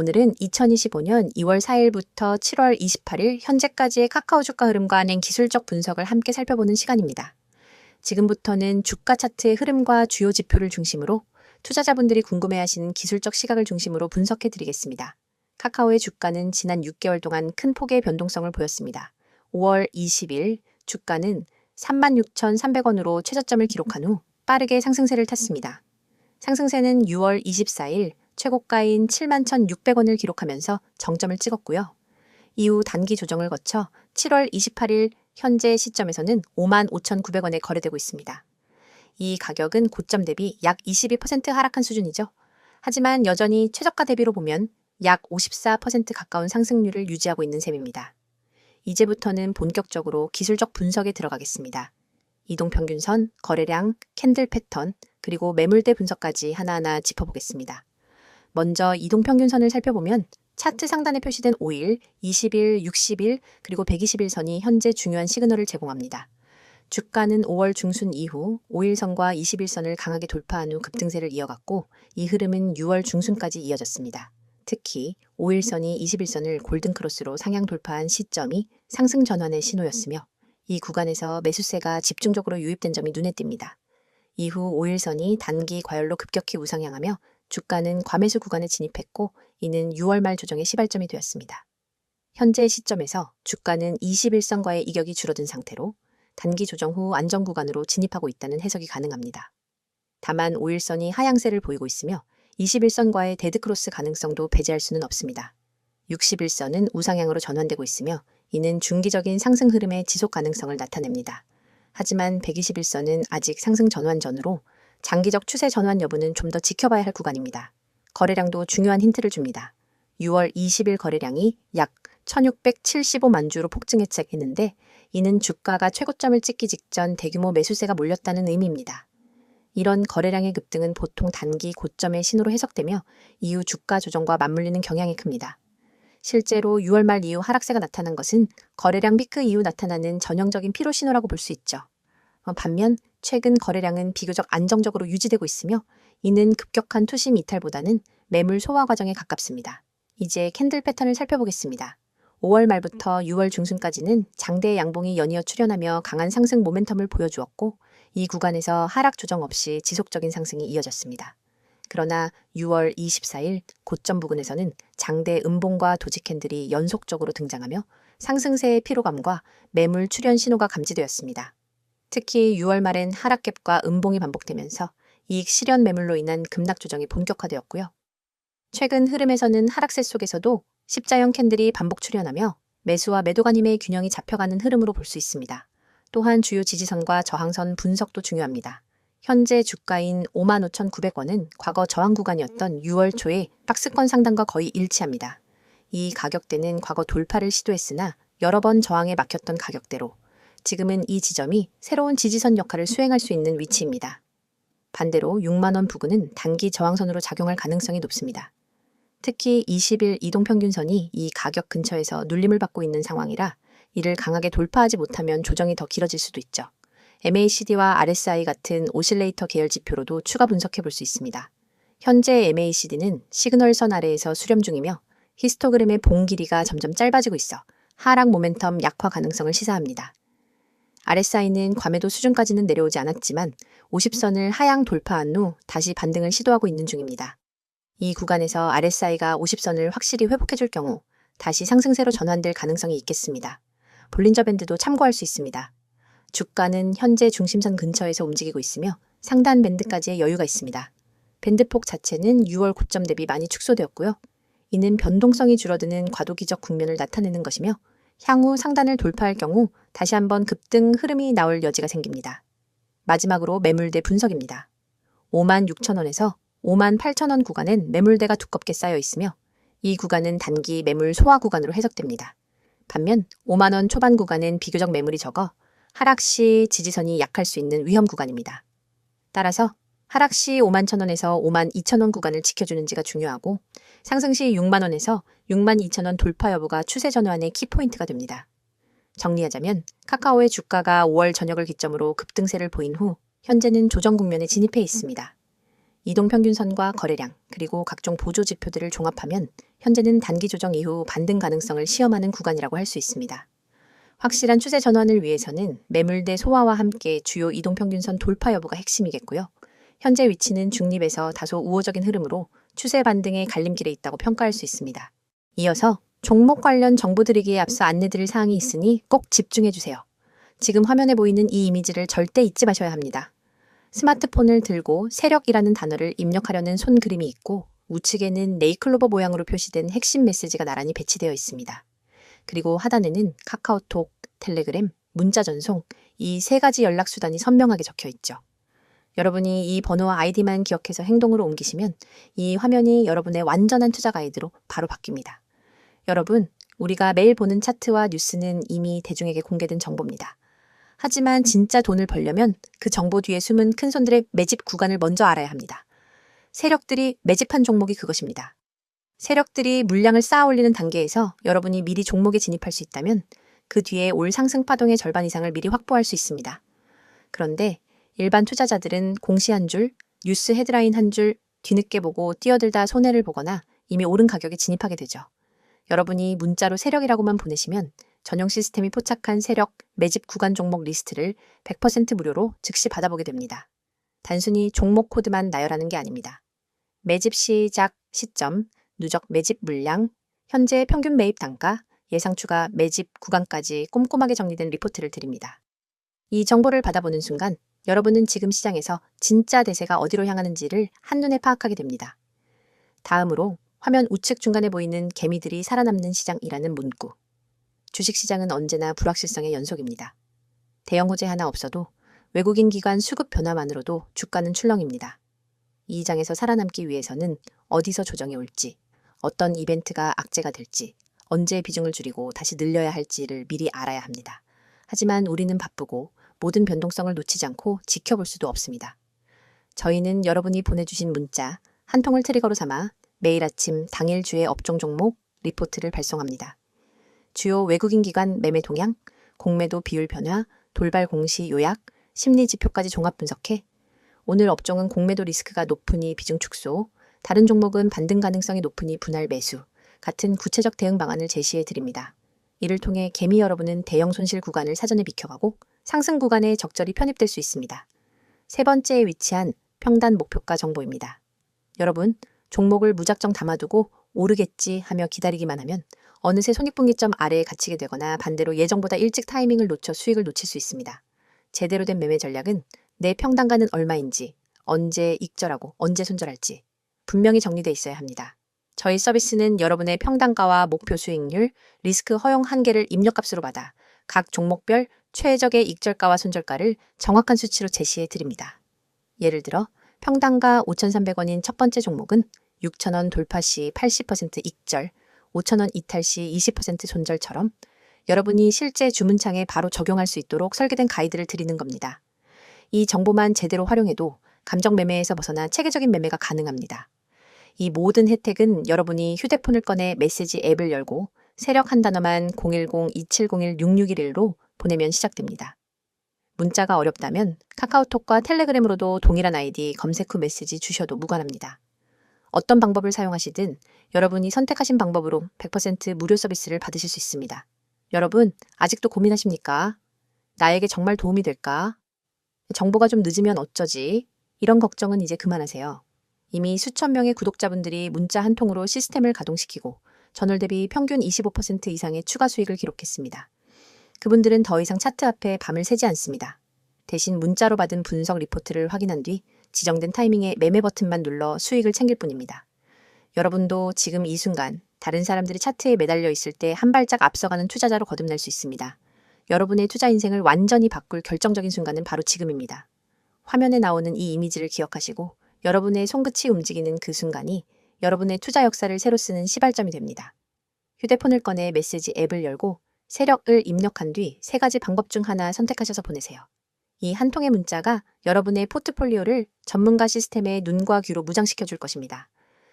오늘은 2025년 2월 4일부터 7월 28일 현재까지의 카카오 주가 흐름과 한행 기술적 분석을 함께 살펴보는 시간입니다. 지금부터는 주가 차트의 흐름과 주요 지표를 중심으로 투자자분들이 궁금해하시는 기술적 시각을 중심으로 분석해 드리겠습니다. 카카오의 주가는 지난 6개월 동안 큰 폭의 변동성을 보였습니다. 5월 20일 주가는 36,300원으로 최저점을 기록한 후 빠르게 상승세를 탔습니다. 상승세는 6월 24일 최고가인 71,600원을 기록하면서 정점을 찍었고요. 이후 단기 조정을 거쳐 7월 28일 현재 시점에서는 55,900원에 거래되고 있습니다. 이 가격은 고점 대비 약 22% 하락한 수준이죠. 하지만 여전히 최저가 대비로 보면 약 54% 가까운 상승률을 유지하고 있는 셈입니다. 이제부터는 본격적으로 기술적 분석에 들어가겠습니다. 이동평균선, 거래량, 캔들 패턴, 그리고 매물대 분석까지 하나하나 짚어보겠습니다. 먼저 이동평균선을 살펴보면 차트 상단에 표시된 5일, 20일, 60일, 그리고 120일 선이 현재 중요한 시그널을 제공합니다. 주가는 5월 중순 이후 5일선과 21선을 강하게 돌파한 후 급등세를 이어갔고 이 흐름은 6월 중순까지 이어졌습니다. 특히 5일선이 21선을 골든크로스로 상향 돌파한 시점이 상승 전환의 신호였으며 이 구간에서 매수세가 집중적으로 유입된 점이 눈에 띕니다. 이후 5일선이 단기 과열로 급격히 우상향하며 주가는 과매수 구간에 진입했고 이는 6월 말 조정의 시발점이 되었습니다. 현재 시점에서 주가는 21선과의 이격이 줄어든 상태로 단기 조정 후 안정 구간으로 진입하고 있다는 해석이 가능합니다. 다만 5일선이 하향세를 보이고 있으며 21선과의 데드크로스 가능성도 배제할 수는 없습니다. 61선은 우상향으로 전환되고 있으며 이는 중기적인 상승 흐름의 지속 가능성을 나타냅니다. 하지만 121선은 아직 상승 전환 전으로 장기적 추세 전환 여부는 좀 더 지켜봐야 할 구간입니다. 거래량도 중요한 힌트를 줍니다. 6월 20일 거래량이 약 1675만 주로 폭증했는데 이는 주가가 최고점을 찍기 직전 대규모 매수세가 몰렸다는 의미입니다. 이런 거래량의 급등은 보통 단기 고점의 신호로 해석되며 이후 주가 조정과 맞물리는 경향이 큽니다. 실제로 6월 말 이후 하락세가 나타난 것은 거래량 피크 이후 나타나는 전형적인 피로 신호라고 볼 수 있죠. 어, 반면 최근 거래량은 비교적 안정적으로 유지되고 있으며 이는 급격한 투심 이탈보다는 매물 소화 과정에 가깝습니다. 이제 캔들 패턴을 살펴보겠습니다. 5월 말부터 6월 중순까지는 장대 양봉이 연이어 출현하며 강한 상승 모멘텀을 보여주었고 이 구간에서 하락 조정 없이 지속적인 상승이 이어졌습니다. 그러나 6월 24일 고점 부근에서는 장대 음봉과 도지 캔들이 연속적으로 등장하며 상승세의 피로감과 매물 출현 신호가 감지되었습니다. 특히 6월 말엔 하락갭과 음봉이 반복되면서 이익 실현 매물로 인한 급락 조정이 본격화되었고요. 최근 흐름에서는 하락세 속에서도 십자형 캔들이 반복 출현하며 매수와 매도가님의 균형이 잡혀가는 흐름으로 볼 수 있습니다. 또한 주요 지지선과 저항선 분석도 중요합니다. 현재 주가인 55,900원은 과거 저항 구간이었던 6월 초에 박스권 상단과 거의 일치합니다. 이 가격대는 과거 돌파를 시도했으나 여러 번 저항에 막혔던 가격대로 지금은 이 지점이 새로운 지지선 역할을 수행할 수 있는 위치입니다. 반대로 6만원 부근은 단기 저항선으로 작용할 가능성이 높습니다. 특히 20일 이동평균선이 이 가격 근처에서 눌림을 받고 있는 상황이라 이를 강하게 돌파하지 못하면 조정이 더 길어질 수도 있죠. MACD와 RSI 같은 오실레이터 계열 지표로도 추가 분석해 볼 수 있습니다. 현재 MACD는 시그널선 아래에서 수렴 중이며 히스토그램의 봉 길이가 점점 짧아지고 있어 하락 모멘텀 약화 가능성을 시사합니다. RSI는 과매도 수준까지는 내려오지 않았지만 50선을 하향 돌파한 후 다시 반등을 시도하고 있는 중입니다. 이 구간에서 RSI가 50선을 확실히 회복해줄 경우 다시 상승세로 전환될 가능성이 있겠습니다. 볼린저 밴드도 참고할 수 있습니다. 주가는 현재 중심선 근처에서 움직이고 있으며 상단 밴드까지의 여유가 있습니다. 밴드폭 자체는 6월 고점 대비 많이 축소되었고요. 이는 변동성이 줄어드는 과도기적 국면을 나타내는 것이며 향후 상단을 돌파할 경우 다시 한번 급등 흐름이 나올 여지가 생깁니다. 마지막으로 매물대 분석입니다. 5만 6천원에서 5만 8천원 구간엔 매물대가 두껍게 쌓여 있으며 이 구간은 단기 매물 소화 구간으로 해석됩니다. 반면 5만원 초반 구간은 비교적 매물이 적어 하락 시 지지선이 약할 수 있는 위험 구간입니다. 따라서 하락 시 5만 천원에서 5만 2천원 구간을 지켜주는지가 중요하고 상승 시 6만 원에서 6만 2천 원 돌파 여부가 추세 전환의 키포인트가 됩니다. 정리하자면 카카오의 주가가 5월 전역을 기점으로 급등세를 보인 후 현재는 조정 국면에 진입해 있습니다. 이동평균선과 거래량, 그리고 각종 보조 지표들을 종합하면 현재는 단기 조정 이후 반등 가능성을 시험하는 구간이라고 할 수 있습니다. 확실한 추세 전환을 위해서는 매물대 소화와 함께 주요 이동평균선 돌파 여부가 핵심이겠고요. 현재 위치는 중립에서 다소 우호적인 흐름으로 추세 반등의 갈림길에 있다고 평가할 수 있습니다. 이어서 종목 관련 정보 드리기에 앞서 안내드릴 사항이 있으니 꼭 집중해 주세요. 지금 화면에 보이는 이 이미지를 절대 잊지 마셔야 합니다. 스마트폰을 들고 세력이라는 단어를 입력하려는 손 그림이 있고 우측에는 네이클로버 모양으로 표시된 핵심 메시지가 나란히 배치되어 있습니다. 그리고 하단에는 카카오톡, 텔레그램, 문자 전송 이 세 가지 연락 수단이 선명하게 적혀 있죠. 여러분이 이 번호와 아이디만 기억해서 행동으로 옮기시면 이 화면이 여러분의 완전한 투자 가이드로 바로 바뀝니다. 여러분, 우리가 매일 보는 차트와 뉴스는 이미 대중에게 공개된 정보입니다. 하지만 진짜 돈을 벌려면 그 정보 뒤에 숨은 큰 손들의 매집 구간을 먼저 알아야 합니다. 세력들이 매집한 종목이 그것입니다. 세력들이 물량을 쌓아 올리는 단계에서 여러분이 미리 종목에 진입할 수 있다면 그 뒤에 올 상승 파동의 절반 이상을 미리 확보할 수 있습니다. 그런데 일반 투자자들은 공시 한 줄, 뉴스 헤드라인 한 줄 뒤늦게 보고 뛰어들다 손해를 보거나 이미 오른 가격에 진입하게 되죠. 여러분이 문자로 세력이라고만 보내시면 전용 시스템이 포착한 세력 매집 구간 종목 리스트를 100% 무료로 즉시 받아보게 됩니다. 단순히 종목 코드만 나열하는 게 아닙니다. 매집 시작 시점, 누적 매집 물량, 현재 평균 매입 단가, 예상 추가 매집 구간까지 꼼꼼하게 정리된 리포트를 드립니다. 이 정보를 받아보는 순간 여러분은 지금 시장에서 진짜 대세가 어디로 향하는지를 한눈에 파악하게 됩니다. 다음으로 화면 우측 중간에 보이는 개미들이 살아남는 시장이라는 문구. 주식시장은 언제나 불확실성의 연속입니다. 대형 호재 하나 없어도 외국인 기관 수급 변화만으로도 주가는 출렁입니다. 이 장에서 살아남기 위해서는 어디서 조정이 올지, 어떤 이벤트가 악재가 될지, 언제 비중을 줄이고 다시 늘려야 할지를 미리 알아야 합니다. 하지만 우리는 바쁘고 모든 변동성을 놓치지 않고 지켜볼 수도 없습니다. 저희는 여러분이 보내주신 문자 한 통을 트리거로 삼아 매일 아침 당일 주의 업종 종목 리포트를 발송합니다. 주요 외국인 기관 매매 동향, 공매도 비율 변화, 돌발 공시 요약, 심리 지표까지 종합 분석해 오늘 업종은 공매도 리스크가 높으니 비중 축소, 다른 종목은 반등 가능성이 높으니 분할 매수 같은 구체적 대응 방안을 제시해 드립니다. 이를 통해 개미 여러분은 대형 손실 구간을 사전에 비켜가고 상승 구간에 적절히 편입될 수 있습니다. 세 번째에 위치한 평단 목표가 정보입니다. 여러분, 종목을 무작정 담아두고 오르겠지 하며 기다리기만 하면 어느새 손익분기점 아래에 갇히게 되거나 반대로 예정보다 일찍 타이밍을 놓쳐 수익을 놓칠 수 있습니다. 제대로 된 매매 전략은 내 평단가는 얼마인지, 언제 익절하고 언제 손절할지 분명히 정리돼 있어야 합니다. 저희 서비스는 여러분의 평단가와 목표 수익률, 리스크 허용 한계를 입력값으로 받아 각 종목별 최적의 익절가와 손절가를 정확한 수치로 제시해 드립니다. 예를 들어 평단가 5,300원인 첫 번째 종목은 6,000원 돌파 시 80% 익절, 5,000원 이탈 시 20% 손절처럼 여러분이 실제 주문창에 바로 적용할 수 있도록 설계된 가이드를 드리는 겁니다. 이 정보만 제대로 활용해도 감정 매매에서 벗어나 체계적인 매매가 가능합니다. 이 모든 혜택은 여러분이 휴대폰을 꺼내 메시지 앱을 열고 세력 한 단어만 010-2701-6611로 보내면 시작됩니다. 문자가 어렵다면 카카오톡과 텔레그램으로도 동일한 아이디 검색 후 메시지 주셔도 무관합니다. 어떤 방법을 사용하시든 여러분이 선택하신 방법으로 100% 무료 서비스를 받으실 수 있습니다. 여러분, 아직도 고민하십니까? 나에게 정말 도움이 될까? 정보가 좀 늦으면 어쩌지? 이런 걱정은 이제 그만하세요. 이미 수천 명의 구독자분들이 문자 한 통으로 시스템을 가동시키고 전월 대비 평균 25% 이상의 추가 수익을 기록했습니다. 그분들은 더 이상 차트 앞에 밤을 새지 않습니다. 대신 문자로 받은 분석 리포트를 확인한 뒤 지정된 타이밍에 매매 버튼만 눌러 수익을 챙길 뿐입니다. 여러분도 지금 이 순간 다른 사람들이 차트에 매달려 있을 때 한 발짝 앞서가는 투자자로 거듭날 수 있습니다. 여러분의 투자 인생을 완전히 바꿀 결정적인 순간은 바로 지금입니다. 화면에 나오는 이 이미지를 기억하시고 여러분의 손끝이 움직이는 그 순간이 여러분의 투자 역사를 새로 쓰는 시발점이 됩니다. 휴대폰을 꺼내 메시지 앱을 열고 세력을 입력한 뒤 세 가지 방법 중 하나 선택하셔서 보내세요. 이 한 통의 문자가 여러분의 포트폴리오를 전문가 시스템의 눈과 귀로 무장시켜 줄 것입니다.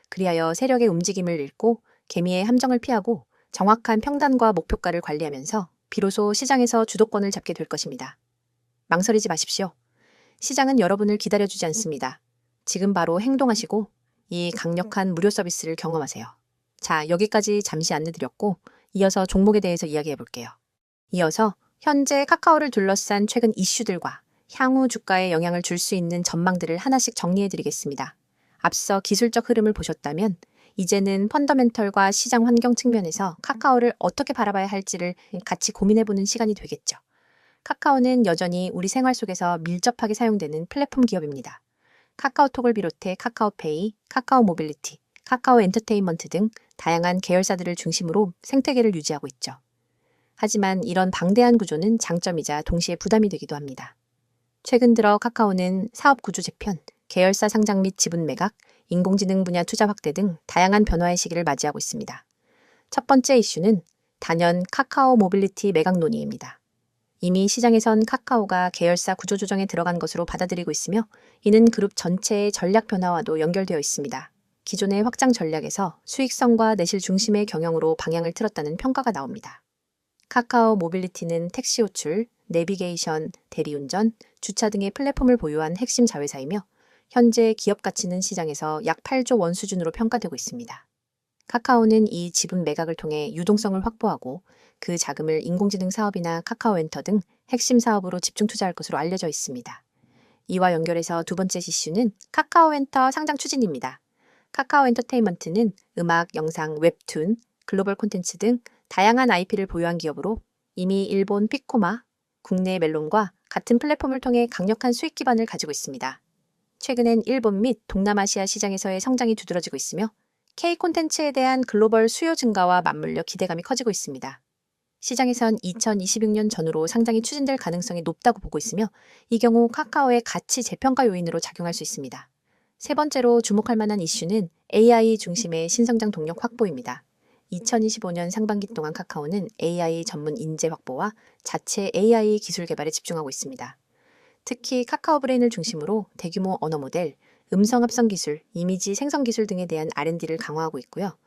그리하여 세력의 움직임을 읽고 개미의 함정을 피하고 정확한 평단과 목표가를 관리하면서 비로소 시장에서 주도권을 잡게 될 것입니다. 망설이지 마십시오. 시장은 여러분을 기다려주지 않습니다. 지금 바로 행동하시고 이 강력한 무료 서비스를 경험하세요. 자, 여기까지 잠시 안내 드렸고 이어서 종목에 대해서 이야기해 볼게요. 이어서 현재 카카오를 둘러싼 최근 이슈들과 향후 주가에 영향을 줄 수 있는 전망들을 하나씩 정리해 드리겠습니다. 앞서 기술적 흐름을 보셨다면 이제는 펀더멘털과 시장 환경 측면에서 카카오를 어떻게 바라봐야 할지를 같이 고민해 보는 시간이 되겠죠. 카카오는 여전히 우리 생활 속에서 밀접하게 사용되는 플랫폼 기업입니다. 카카오톡을 비롯해 카카오페이, 카카오 모빌리티, 카카오 엔터테인먼트 등 다양한 계열사들을 중심으로 생태계를 유지하고 있죠. 하지만 이런 방대한 구조는 장점이자 동시에 부담이 되기도 합니다. 최근 들어 카카오는 사업 구조 재편, 계열사 상장 및 지분 매각, 인공지능 분야 투자 확대 등 다양한 변화의 시기를 맞이하고 있습니다. 첫 번째 이슈는 단연 카카오 모빌리티 매각 논의입니다. 이미 시장에선 카카오가 계열사 구조 조정에 들어간 것으로 받아들이고 있으며 이는 그룹 전체의 전략 변화와도 연결되어 있습니다. 기존의 확장 전략에서 수익성과 내실 중심의 경영으로 방향을 틀었다는 평가가 나옵니다. 카카오 모빌리티는 택시 호출, 내비게이션, 대리운전, 주차 등의 플랫폼을 보유한 핵심 자회사이며 현재 기업 가치는 시장에서 약 8조 원 수준으로 평가되고 있습니다. 카카오는 이 지분 매각을 통해 유동성을 확보하고 그 자금을 인공지능 사업이나 카카오엔터 등 핵심 사업으로 집중 투자할 것으로 알려져 있습니다. 이와 연결해서 두 번째 이슈는 카카오엔터 상장 추진입니다. 카카오 엔터테인먼트는 음악, 영상, 웹툰, 글로벌 콘텐츠 등 다양한 IP를 보유한 기업으로 이미 일본 피코마, 국내 멜론과 같은 플랫폼을 통해 강력한 수익 기반을 가지고 있습니다. 최근엔 일본 및 동남아시아 시장에서의 성장이 두드러지고 있으며 K 콘텐츠에 대한 글로벌 수요 증가와 맞물려 기대감이 커지고 있습니다. 시장에선 2026년 전후로 상장이 추진될 가능성이 높다고 보고 있으며 이 경우 카카오의 가치 재평가 요인으로 작용할 수 있습니다. 세 번째로 주목할 만한 이슈는 AI 중심의 신성장 동력 확보입니다. 2025년 상반기 동안 카카오는 AI 전문 인재 확보와 자체 AI 기술 개발에 집중하고 있습니다. 특히 카카오 브레인을 중심으로 대규모 언어 모델, 음성 합성 기술, 이미지 생성 기술 등에 대한 R&D를 강화하고 있고요.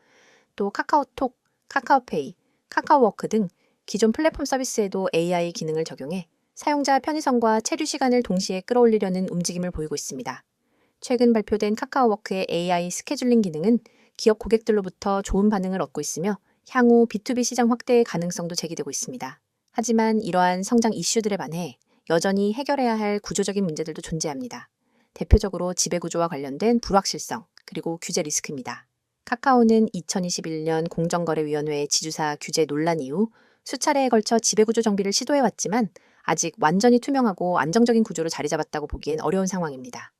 또 카카오톡, 카카오페이, 카카오워크 등 기존 플랫폼 서비스에도 AI 기능을 적용해 사용자 편의성과 체류 시간을 동시에 끌어올리려는 움직임을 보이고 있습니다. 최근 발표된 카카오워크의 AI 스케줄링 기능은 기업 고객들로부터 좋은 반응을 얻고 있으며 향후 B2B 시장 확대의 가능성도 제기되고 있습니다. 하지만 이러한 성장 이슈들에 반해 여전히 해결해야 할 구조적인 문제들도 존재합니다. 대표적으로 지배구조와 관련된 불확실성, 그리고 규제 리스크입니다. 카카오는 2021년 공정거래위원회 지주사 규제 논란 이후 수차례에 걸쳐 지배구조 정비를 시도해왔지만 아직 완전히 투명하고 안정적인 구조로 자리 잡았다고 보기엔 어려운 상황입니다.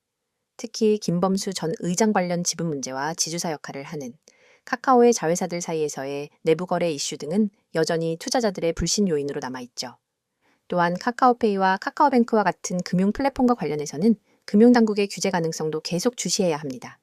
특히 김범수 전 의장 관련 지분 문제와 지주사 역할을 하는 카카오의 자회사들 사이에서의 내부 거래 이슈 등은 여전히 투자자들의 불신 요인으로 남아있죠. 또한 카카오페이와 카카오뱅크와 같은 금융 플랫폼과 관련해서는 금융당국의 규제 가능성도 계속 주시해야 합니다.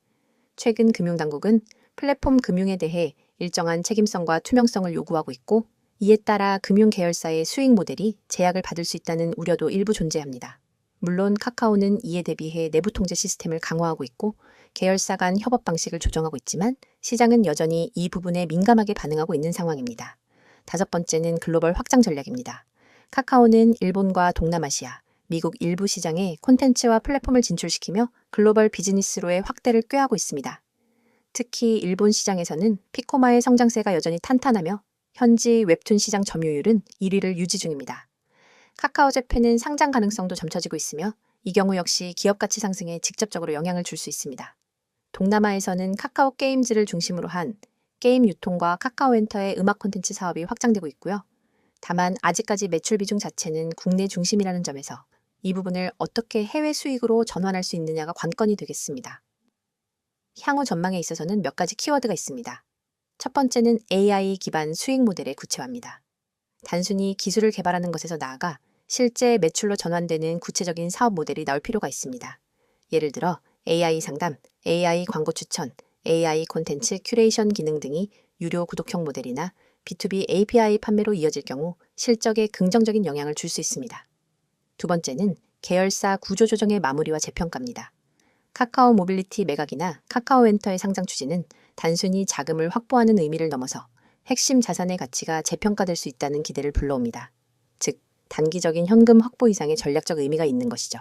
최근 금융당국은 플랫폼 금융에 대해 일정한 책임성과 투명성을 요구하고 있고 이에 따라 금융 계열사의 수익 모델이 제약을 받을 수 있다는 우려도 일부 존재합니다. 물론 카카오는 이에 대비해 내부 통제 시스템을 강화하고 있고 계열사 간 협업 방식을 조정하고 있지만 시장은 여전히 이 부분에 민감하게 반응하고 있는 상황입니다. 다섯 번째는 글로벌 확장 전략입니다. 카카오는 일본과 동남아시아, 미국 일부 시장에 콘텐츠와 플랫폼을 진출시키며 글로벌 비즈니스로의 확대를 꾀하고 있습니다. 특히 일본 시장에서는 피코마의 성장세가 여전히 탄탄하며 현지 웹툰 시장 점유율은 1위를 유지 중입니다. 카카오 재팬은 상장 가능성도 점쳐지고 있으며 이 경우 역시 기업 가치 상승에 직접적으로 영향을 줄 수 있습니다. 동남아에서는 카카오 게임즈를 중심으로 한 게임 유통과 카카오 엔터의 음악 콘텐츠 사업이 확장되고 있고요. 다만 아직까지 매출 비중 자체는 국내 중심이라는 점에서 이 부분을 어떻게 해외 수익으로 전환할 수 있느냐가 관건이 되겠습니다. 향후 전망에 있어서는 몇 가지 키워드가 있습니다. 첫 번째는 AI 기반 수익 모델의 구체화입니다. 단순히 기술을 개발하는 것에서 나아가 실제 매출로 전환되는 구체적인 사업 모델이 나올 필요가 있습니다. 예를 들어 AI 상담, AI 광고 추천, AI 콘텐츠 큐레이션 기능 등이 유료 구독형 모델이나 B2B API 판매로 이어질 경우 실적에 긍정적인 영향을 줄 수 있습니다. 두 번째는 계열사 구조 조정의 마무리와 재평가입니다. 카카오 모빌리티 매각이나 카카오 엔터의 상장 추진은 단순히 자금을 확보하는 의미를 넘어서 핵심 자산의 가치가 재평가될 수 있다는 기대를 불러옵니다. 즉, 단기적인 현금 확보 이상의 전략적 의미가 있는 것이죠.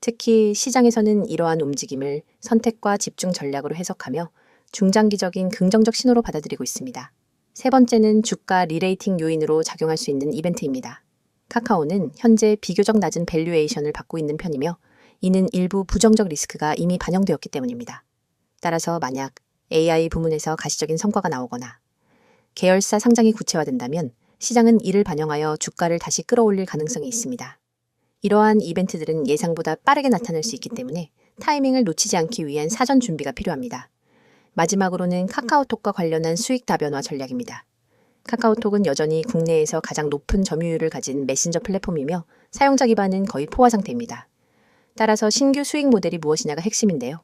특히 시장에서는 이러한 움직임을 선택과 집중 전략으로 해석하며 중장기적인 긍정적 신호로 받아들이고 있습니다. 세 번째는 주가 리레이팅 요인으로 작용할 수 있는 이벤트입니다. 카카오는 현재 비교적 낮은 밸류에이션을 받고 있는 편이며 이는 일부 부정적 리스크가 이미 반영되었기 때문입니다. 따라서 만약 AI 부문에서 가시적인 성과가 나오거나 계열사 상장이 구체화된다면 시장은 이를 반영하여 주가를 다시 끌어올릴 가능성이 있습니다. 이러한 이벤트들은 예상보다 빠르게 나타날 수 있기 때문에 타이밍을 놓치지 않기 위한 사전 준비가 필요합니다. 마지막으로는 카카오톡과 관련한 수익 다변화 전략입니다. 카카오톡은 여전히 국내에서 가장 높은 점유율을 가진 메신저 플랫폼이며 사용자 기반은 거의 포화 상태입니다. 따라서 신규 수익 모델이 무엇이냐가 핵심인데요.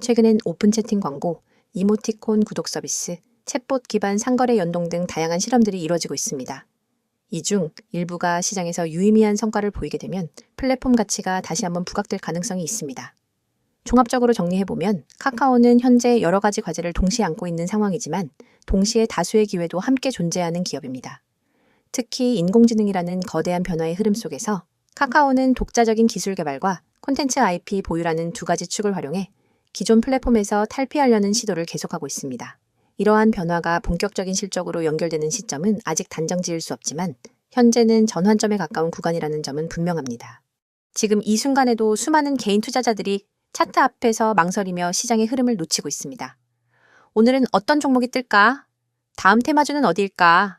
최근엔 오픈 채팅 광고, 이모티콘 구독 서비스, 챗봇 기반 상거래 연동 등 다양한 실험들이 이루어지고 있습니다. 이 중 일부가 시장에서 유의미한 성과를 보이게 되면 플랫폼 가치가 다시 한번 부각될 가능성이 있습니다. 종합적으로 정리해보면 카카오는 현재 여러 가지 과제를 동시에 안고 있는 상황이지만 동시에 다수의 기회도 함께 존재하는 기업입니다. 특히 인공지능이라는 거대한 변화의 흐름 속에서 카카오는 독자적인 기술 개발과 콘텐츠 IP 보유라는 두 가지 축을 활용해 기존 플랫폼에서 탈피하려는 시도를 계속하고 있습니다. 이러한 변화가 본격적인 실적으로 연결되는 시점은 아직 단정 지을 수 없지만 현재는 전환점에 가까운 구간이라는 점은 분명합니다. 지금 이 순간에도 수많은 개인 투자자들이 차트 앞에서 망설이며 시장의 흐름을 놓치고 있습니다. 오늘은 어떤 종목이 뜰까? 다음 테마주는 어디일까?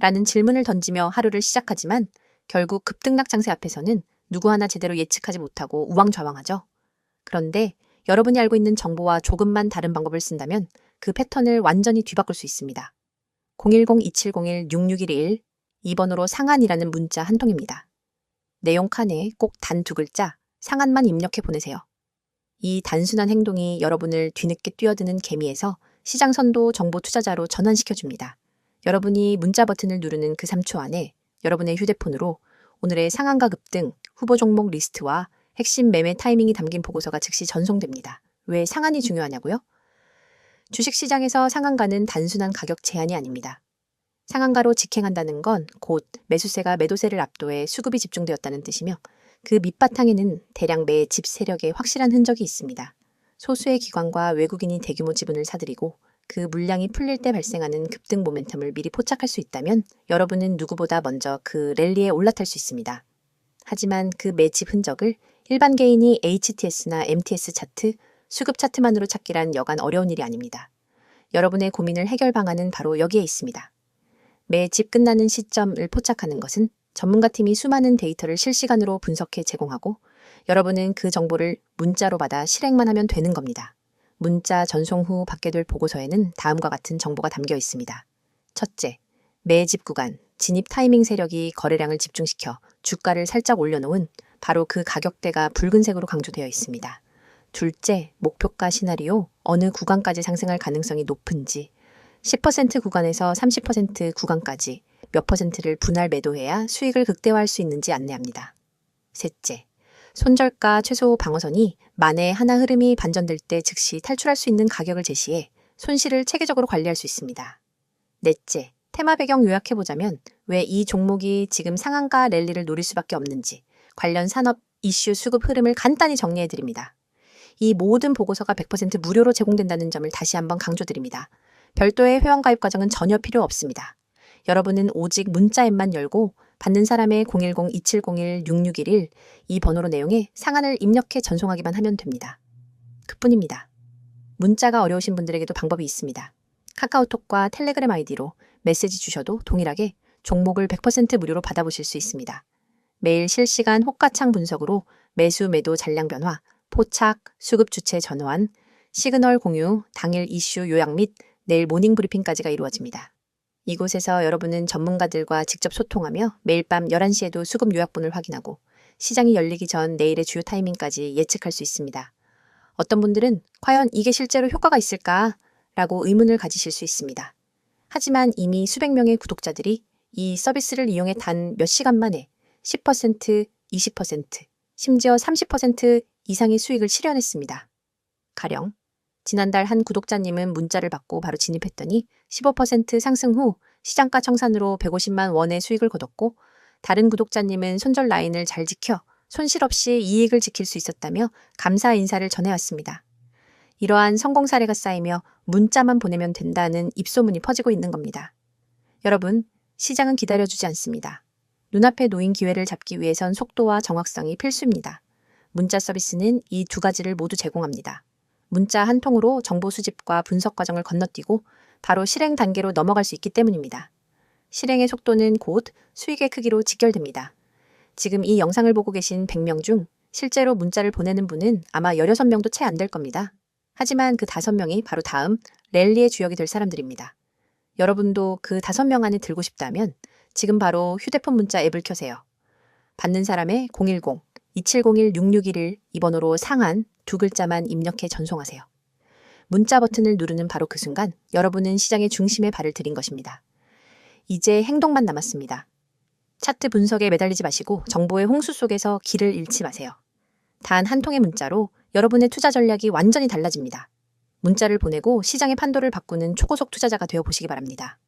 라는 질문을 던지며 하루를 시작하지만 결국 급등락 장세 앞에서는 누구 하나 제대로 예측하지 못하고 우왕좌왕하죠. 그런데 여러분이 알고 있는 정보와 조금만 다른 방법을 쓴다면 그 패턴을 완전히 뒤바꿀 수 있습니다. 010-2701-6611 2번으로 상한이라는 문자 한 통입니다. 내용 칸에 꼭 단 두 글자 상한만 입력해 보내세요. 이 단순한 행동이 여러분을 뒤늦게 뛰어드는 개미에서 시장 선도 정보 투자자로 전환시켜 줍니다. 여러분이 문자 버튼을 누르는 그 3초 안에 여러분의 휴대폰으로 오늘의 상한가 급등, 후보 종목 리스트와 핵심 매매 타이밍이 담긴 보고서가 즉시 전송됩니다. 왜 상한이 중요하냐고요? 주식시장에서 상한가는 단순한 가격 제한이 아닙니다. 상한가로 직행한다는 건 곧 매수세가 매도세를 압도해 수급이 집중되었다는 뜻이며 그 밑바탕에는 대량 매집 세력의 확실한 흔적이 있습니다. 소수의 기관과 외국인이 대규모 지분을 사들이고 그 물량이 풀릴 때 발생하는 급등 모멘텀을 미리 포착할 수 있다면 여러분은 누구보다 먼저 그 랠리에 올라탈 수 있습니다. 하지만 그 매집 흔적을 일반 개인이 HTS나 MTS 차트, 수급 차트만으로 찾기란 여간 어려운 일이 아닙니다. 여러분의 고민을 해결 방안은 바로 여기에 있습니다. 매 집 끝나는 시점을 포착하는 것은 전문가팀이 수많은 데이터를 실시간으로 분석해 제공하고 여러분은 그 정보를 문자로 받아 실행만 하면 되는 겁니다. 문자 전송 후 받게 될 보고서에는 다음과 같은 정보가 담겨 있습니다. 첫째, 매집 구간, 진입 타이밍 세력이 거래량을 집중시켜 주가를 살짝 올려놓은 바로 그 가격대가 붉은색으로 강조되어 있습니다. 둘째, 목표가 시나리오, 어느 구간까지 상승할 가능성이 높은지, 10% 구간에서 30% 구간까지 몇 퍼센트를 분할 매도해야 수익을 극대화할 수 있는지 안내합니다. 셋째, 손절가 최소 방어선이 만에 하나 흐름이 반전될 때 즉시 탈출할 수 있는 가격을 제시해 손실을 체계적으로 관리할 수 있습니다. 넷째, 테마 배경 요약해보자면 왜 이 종목이 지금 상한가 랠리를 노릴 수밖에 없는지 관련 산업 이슈 수급 흐름을 간단히 정리해드립니다. 이 모든 보고서가 100% 무료로 제공된다는 점을 다시 한번 강조드립니다. 별도의 회원가입 과정은 전혀 필요 없습니다. 여러분은 오직 문자 앱만 열고 받는 사람의 010-2701-6611 이 번호로 내용에 상한을 입력해 전송하기만 하면 됩니다. 그뿐입니다. 문자가 어려우신 분들에게도 방법이 있습니다. 카카오톡과 텔레그램 아이디로 메시지 주셔도 동일하게 종목을 100% 무료로 받아보실 수 있습니다. 매일 실시간 호가창 분석으로 매수 매도 잔량 변화, 포착, 수급 주체 전환, 시그널 공유, 당일 이슈 요약 및 내일 모닝 브리핑까지가 이루어집니다. 이곳에서 여러분은 전문가들과 직접 소통하며 매일 밤 11시에도 수급 요약본을 확인하고 시장이 열리기 전 내일의 주요 타이밍까지 예측할 수 있습니다. 어떤 분들은 과연 이게 실제로 효과가 있을까? 라고 의문을 가지실 수 있습니다. 하지만 이미 수백 명의 구독자들이 이 서비스를 이용해 단 몇 시간 만에 10%, 20%, 심지어 30% 이상의 수익을 실현했습니다. 가령 지난달 한 구독자님은 문자를 받고 바로 진입했더니 15% 상승 후 시장가 청산으로 150만 원의 수익을 거뒀고 다른 구독자님은 손절 라인을 잘 지켜 손실 없이 이익을 지킬 수 있었다며 감사 인사를 전해왔습니다. 이러한 성공 사례가 쌓이며 문자만 보내면 된다는 입소문이 퍼지고 있는 겁니다. 여러분, 시장은 기다려주지 않습니다. 눈앞에 놓인 기회를 잡기 위해선 속도와 정확성이 필수입니다. 문자 서비스는 이 두 가지를 모두 제공합니다. 문자 한 통으로 정보 수집과 분석 과정을 건너뛰고 바로 실행 단계로 넘어갈 수 있기 때문입니다. 실행의 속도는 곧 수익의 크기로 직결됩니다. 지금 이 영상을 보고 계신 100명 중 실제로 문자를 보내는 분은 아마 16명도 채 안 될 겁니다. 하지만 그 5명이 바로 다음 랠리의 주역이 될 사람들입니다. 여러분도 그 5명 안에 들고 싶다면 지금 바로 휴대폰 문자 앱을 켜세요. 받는 사람의 010-2701-6611이 번호로 상한 두 글자만 입력해 전송하세요. 문자 버튼을 누르는 바로 그 순간 여러분은 시장의 중심에 발을 들인 것입니다. 이제 행동만 남았습니다. 차트 분석에 매달리지 마시고 정보의 홍수 속에서 길을 잃지 마세요. 단 한 통의 문자로 여러분의 투자 전략이 완전히 달라집니다. 문자를 보내고 시장의 판도를 바꾸는 초고속 투자자가 되어 보시기 바랍니다.